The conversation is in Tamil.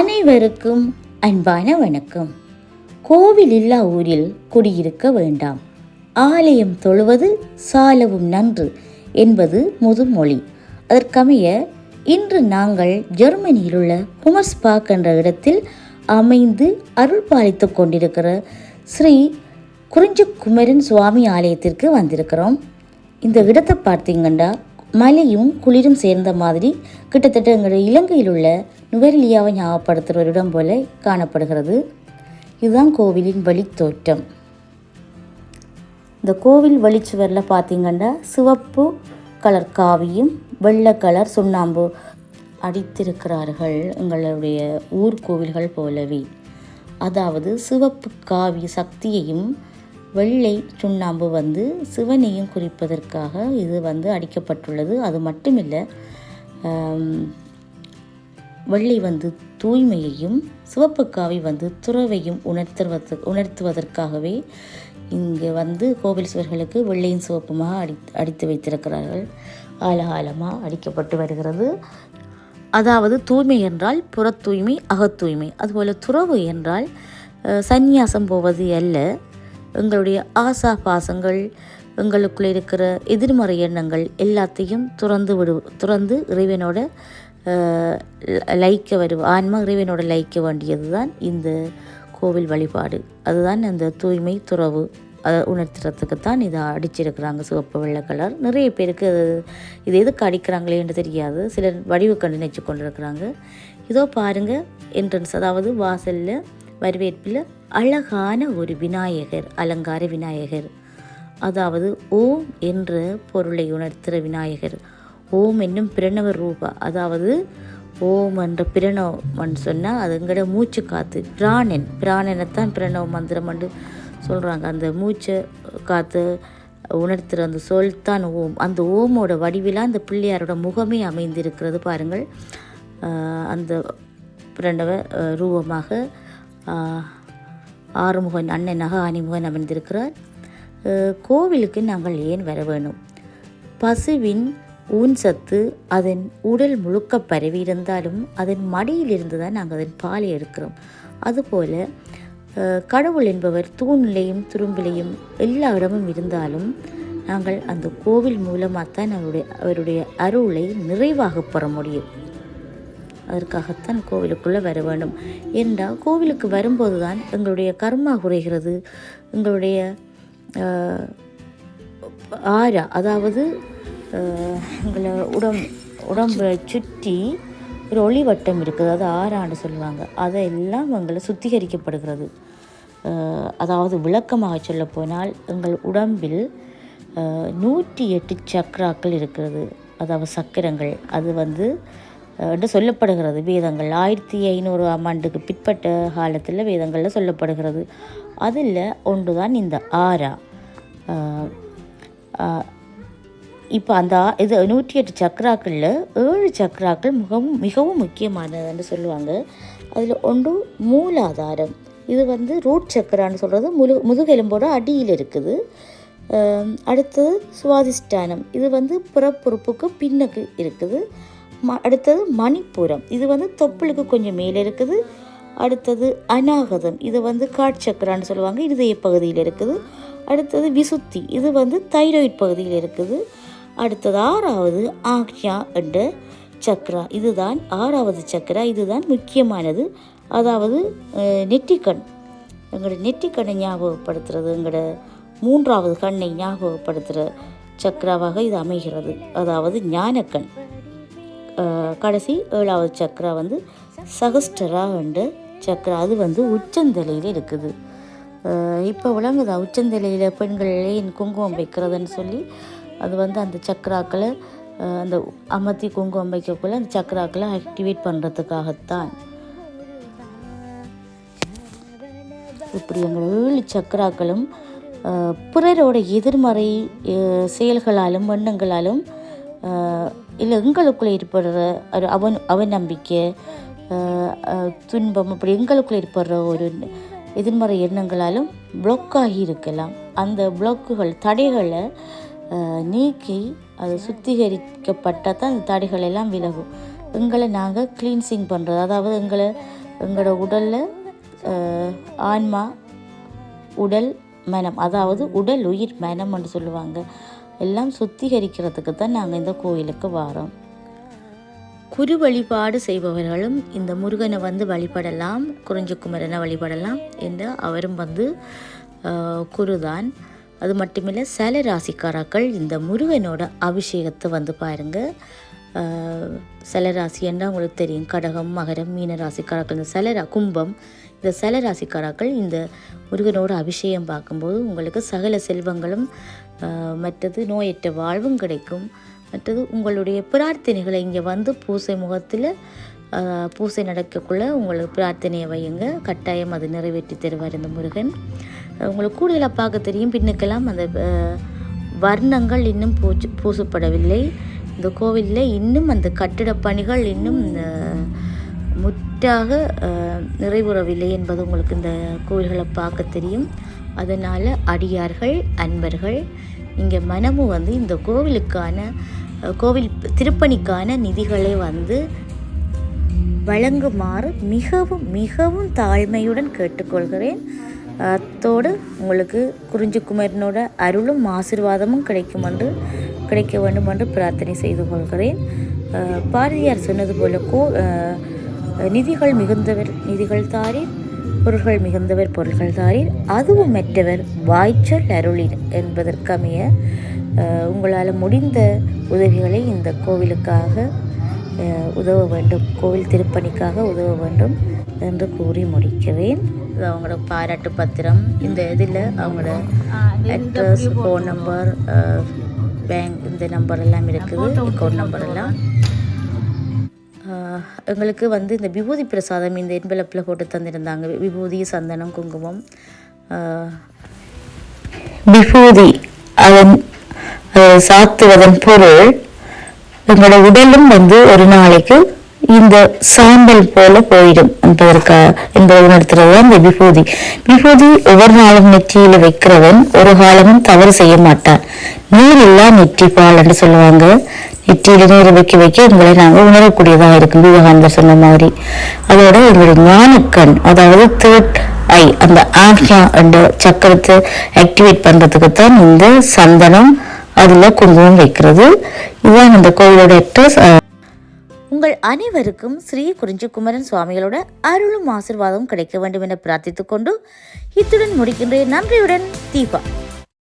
அனைவருக்கும் அன்பான வணக்கம். கோவில் இல்லா ஊரில் குடியிருக்க வேண்டாம். ஆலயம் தொழுவது சாலவும் நன்று என்பது முதுமொழி. அதற்கமைய இன்று நாங்கள் ஜெர்மனியில் உள்ள குமஸ்பாக் என்ற இடத்தில் அமைந்து அருள் பாலித்து கொண்டிருக்கிற ஸ்ரீ குறிஞ்சிக்குமரன் சுவாமி ஆலயத்திற்கு வந்திருக்கிறோம். இந்த இடத்தை பார்த்தீங்கன்னா மலையும் குளிரும் சேர்ந்த மாதிரி கிட்டத்தட்ட எங்களுடைய இலங்கையில் உள்ள நுவரெலியாவை ஞாபகப்படுத்துகிற ஒரு இடம் போல காணப்படுகிறது. இதுதான் கோவிலின் வழித்தோற்றம். இந்த கோவில் வழிச்சுவரில் பார்த்தீங்கன்னா சிவப்பு கலர் காவியும் வெள்ளை கலர் சுண்ணாம்பு அடித்திருக்கிறார்கள் எங்களுடைய ஊர் கோவில்கள் போலவே. அதாவது சிவப்பு காவி சக்தியையும் வெள்ளை சுண்ணாம்பு வந்து சிவனையும் குறிப்பதற்காக இது வந்து அடிக்கப்பட்டுள்ளது. அது மட்டுமில்லை வெள்ளை வந்து தூய்மையையும் சிவப்பு காவி வந்து துறவையும் உணர்த்துவது உணர்த்துவதற்காகவே இங்கே வந்து கோவில் சுவர்களுக்கு வெள்ளையும் சிவப்புமாக அடி அடித்து வைத்திருக்கிறார்கள். ஆலகாலமாக அடிக்கப்பட்டு வருகிறது. அதாவது தூய்மை என்றால் புற தூய்மை அகத் தூய்மை அதுபோல் துறவு என்றால் சந்நியாசம் போவது அல்ல. எங்களுடைய ஆசா பாசங்கள் எங்களுக்குள்ளே இருக்கிற எதிர்மறை எண்ணங்கள் எல்லாத்தையும் துறந்து விடு துறந்து இறைவனோட லைக்க ல- லயிக்க வரு ஆன்மா இறைவனோட லயிக்க வேண்டியது தான் இந்த கோவில் வழிபாடு. அதுதான் அந்த தூய்மை துறவு. அதை உணர்த்துறதுக்கு தான் இதை அடிச்சிருக்கிறாங்க சிவப்பு வெள்ளை கலர். நிறைய பேருக்கு அது இது எதுக்கு அடிக்கிறாங்களேன்னு தெரியாது. சிலர் வடிவு கண்டு நினச்சி கொண்டிருக்கிறாங்க. இதோ பாருங்கள் என்ட்ரன்ஸ் அதாவது வாசலில் வரவேற்பில் அழகான ஒரு விநாயகர் அலங்கார விநாயகர். அதாவது ஓம் என்ற பொருளை உணர்த்துகிற விநாயகர். ஓம் என்னும் பிரணவ ரூபா. அதாவது ஓம் என்ற பிரணவம் சொன்னால் அதுங்கட மூச்சு காத்து. பிராணன். பிராணனைத்தான் பிரணவ மந்திரம் என்று சொல்கிறாங்க அந்த மூச்சை காத்து உணர்த்துகிற அந்த சொல் தான் ஓம். அந்த ஓமோட வடிவிலாக அந்த பிள்ளையாரோட முகமே அமைந்திருக்கிறது பாருங்கள். அந்த பிரணவ ரூபமாக ஆறுமுகன் ஆறுமுகன் அண்ணனாக ஆணிமுகன் அமைந்திருக்கிறார் கோவிலுக்கு நாங்கள் ஏன் வர வேணும்? பசுவின் ஊன் சத்து அதன் உடல் முழுக்க பரவி இருந்தாலும் அதன் மடியிலிருந்து தான் நாங்கள் அதன் பாலை எடுக்கிறோம். அதுபோல் கடவுள் என்பவர் தூண்லையும் துரும்பிலையும் எல்லா இடமும் இருந்தாலும் நாங்கள் அந்த கோவில் மூலமாக தான் அவருடைய அவருடைய அருளை நிறைவாக பெற முடியும். அதற்காகத்தான் கோவிலுக்குள்ளே வர வேண்டும். என்றால் கோவிலுக்கு வரும்போது தான் எங்களுடைய கர்மா குறைகிறது. எங்களுடைய ஆரா அதாவது எங்களை உடம் உடம்பை சுற்றி ஒரு ஒளிவட்டம் இருக்குது. அது ஆறான்னு சொல்லுவாங்க. அதெல்லாம் எங்களை சுத்திகரிக்கப்படுகிறது. அதாவது விளக்கமாக சொல்லப்போனால் எங்கள் உடம்பில் நூற்றி எட்டு சக்ராக்கள் இருக்கிறது. அதாவது சக்கரங்கள். அது வந்து என்று சொல்லப்படுகிறது. வேதங்கள் ஆயிரத்தி ஐநூறு ஆம் ஆண்டுக்கு பிற்பட்ட காலத்தில் வேதங்களில் சொல்லப்படுகிறது. அதில் ஒன்று தான் இந்த ஆரா. இப்போ அந்த இது நூற்றி எட்டு சக்கராக்களில் ஏழு சக்கராக்கள் மிகவும் மிகவும் முக்கியமானதுன்னு சொல்லுவாங்க. அதில் ஒன்று மூலாதாரம். இது வந்து ரூட் சக்கரான்னு சொல்கிறது முழு முதுகெலும்போட அடியில் இருக்குது. அடுத்தது சுவாதிஷ்டானம். இது வந்து புறப்புறுப்புக்கு பின்னுக்கு இருக்குது. ம அடுத்தது மணிப்புரம். இது வந்து தொப்புளுக்கு கொஞ்சம் மேலே இருக்குது. அடுத்தது அநாகதம். இது வந்து காட்சக்கரான்னு சொல்லுவாங்க. இருதய பகுதியில் இருக்குது. அடுத்தது விசுத்தி. இது வந்து தைராய்ட் பகுதியில் இருக்குது. அடுத்தது ஆறாவது ஆக்யா என்ற சக்ரா. இதுதான் ஆறாவது சக்ரா. இதுதான் முக்கியமானது. அதாவது நெற்றிக்கண். எங்களோட நெற்றிக்கண்ணை ஞாபகப்படுத்துறது எங்களோட மூன்றாவது கண்ணை ஞாபகப்படுத்துகிற சக்ராவாக இது அமைகிறது. அதாவது ஞானக்கண். கடைசி ஏழாவது சக்கரா வந்து சகஸ்டரா என்ற சக்கரா. அது வந்து உச்சந்தலையில் இருக்குது. இப்போ விளங்குதா? உச்சந்தலையில் பெண்கள் குங்குமம் வைக்கிறதுன்னு சொல்லி அது வந்து அந்த சக்கராக்களை அந்த அமர்த்தி குங்குமம் வைக்கக்குள்ள அந்த சக்கராக்களை ஆக்டிவேட் பண்ணுறதுக்காகத்தான் இப்படி எங்கள் ஏழு சக்கராக்களும் பிறரோட எதிர்மறை செயல்களாலும் எண்ணங்களாலும் இல்லை எங்களுக்குள்ளே இருப்படுற ஒரு அவன் அவநம்பிக்கை துன்பம் அப்படி எங்களுக்குள்ளே இருப்படுற ஒரு எதிர்மறை எண்ணங்களாலும் பிளாக் ஆகி இருக்கலாம். அந்த பிளாக்குகள் தடைகளை நீக்கி அது சுத்திகரிக்கப்பட்டால் தான் அந்த தடைகள் எல்லாம் விலகும். எங்களை நாங்கள் க்ளீன்சிங் பண்ணுறது அதாவது எங்களை எங்களோட உடலில் ஆன்மா உடல் மனம் அதாவது உடல் உயிர் மனம்னு என்று சொல்லுவாங்க. எல்லாம் சுத்திகரிக்கிறதுக்கு தான் நாங்கள் இந்த கோயிலுக்கு வாரோம். குரு வழிபாடு செய்பவர்களும் இந்த முருகனை வந்து வழிபடலாம் குறிஞ்சிக்குமரனை வழிபடலாம் என்று அவரும் வந்து குருதான் அது மட்டுமில்லை சில ராசிக்காராக்கள் இந்த முருகனோட அபிஷேகத்தை வந்து பாருங்கள் சில ராசி என்ன உங்களுக்கு தெரியும். கடகம் மகரம் மீன ராசிக்காரர்கள் இந்த சில கும்பம் இந்த சில ராசிக்காராக்கள் இந்த முருகனோட அபிஷேகம் பார்க்கும்போது உங்களுக்கு சகல செல்வங்களும் மற்றது நோயற்ற வாழ்வும் கிடைக்கும். மற்றது உங்களுடைய பிரார்த்தனைகளை இங்கே வந்து பூசை முகத்தில் பூசை நடக்கக்குள்ளே உங்களுக்கு பிரார்த்தனையை வையுங்க. கட்டாயம் அது நிறைவேற்றி தருவார் இந்த முருகன். உங்களுக்கு கூடுதலாக பார்க்க தெரியும் பின்னுக்கெல்லாம் அந்த வர்ணங்கள் இன்னும் பூச்சு பூசப்படவில்லை. இந்த கோவிலில் இன்னும் அந்த கட்டிட பணிகள் இன்னும் முற்றாக நிறைவுறவில்லை என்பது உங்களுக்கு இந்த கோவில்களை பார்க்க தெரியும். அதனால் அடியார்கள் அன்பர்கள் இங்கே மனமும் வந்து இந்த கோவிலுக்கான கோவில் திருப்பணிக்கான நிதிகளை வந்து வழங்குமாறு மிகவும் மிகவும் தாழ்மையுடன் கேட்டுக்கொள்கிறேன். அத்தோடு உங்களுக்கு குறிஞ்சிக்குமரனோட அருளும் ஆசிர்வாதமும் கிடைக்கும் என்று கிடைக்க வேண்டும் என்று பிரார்த்தனை செய்து கொள்கிறேன். பாரதியார் சொன்னது போல கோ நிதிகள் மிகுந்தவர் நிதிகள் தாரீர் பொருள்கள் மிகுந்தவர் பொருள்கள் தாரீர். அதுவும் மற்றவர் வாய்ச்சல் அருளிர் என்பதற்கமைய உங்களால் முடிந்த உதவிகளை இந்த கோவிலுக்காக உதவ வேண்டும். கோவில் திருப்பணிக்காக உதவ வேண்டும் என்று கூறி முடிக்கிறேன். இது அவங்களோட பாராட்டு பத்திரம். இந்த இதில் அவங்களோட அட்ரஸ் ஃபோன் நம்பர் பேங்க் இந்த நம்பர் எல்லாம் இருக்குது. அக்கௌண்ட் நம்பர் எல்லாம். எங்களுக்கு வந்து இந்த விபூதி பிரசாதம் இந்த என்பலப்பில் போட்டு தந்திருந்தாங்க. விபூதி சந்தனம் குங்குமம் விபூதி அதன் சாத்துவதன் பொருள் எங்களோட உடலும் வந்து ஒரு நாளைக்கு இந்த சாம்பல் போல போயிடும் என்பதற்கா என்பதை உணர்த்துறது தான் இந்த விபூதி. விபூதி ஒவ்வொரு நாளும் நெற்றியில வைக்கிறவன் ஒரு காலமும் தவறு செய்ய மாட்டான். நீர் இல்லா நெற்றி பால் என்று சொல்லுவாங்க. நெற்றியில நீர் வைக்க வைக்க உங்களை நாங்கள் உணரக்கூடியதாக இருக்கும் விவேகானந்தர் சொன்ன மாதிரி. அதோட எங்களுடைய ஞானக்கண் அதாவது தேர்ட் ஐ அந்த ஆக்யா என்ற சக்கரத்தை ஆக்டிவேட் பண்றதுக்கு தான் இந்த சந்தனம் அதுல குங்குமம் வைக்கிறது. இதுதான் இந்த கோவிலோட உங்கள் அனைவருக்கும் ஸ்ரீ குறிஞ்சிக்குமரன் சுவாமிகளோட அருளும் ஆசிர்வாதம் கிடைக்க வேண்டும் என பிரார்த்தித்துக் கொண்டு இத்துடன் முடிக்கின்றேன். நன்றியுடன் தீபா.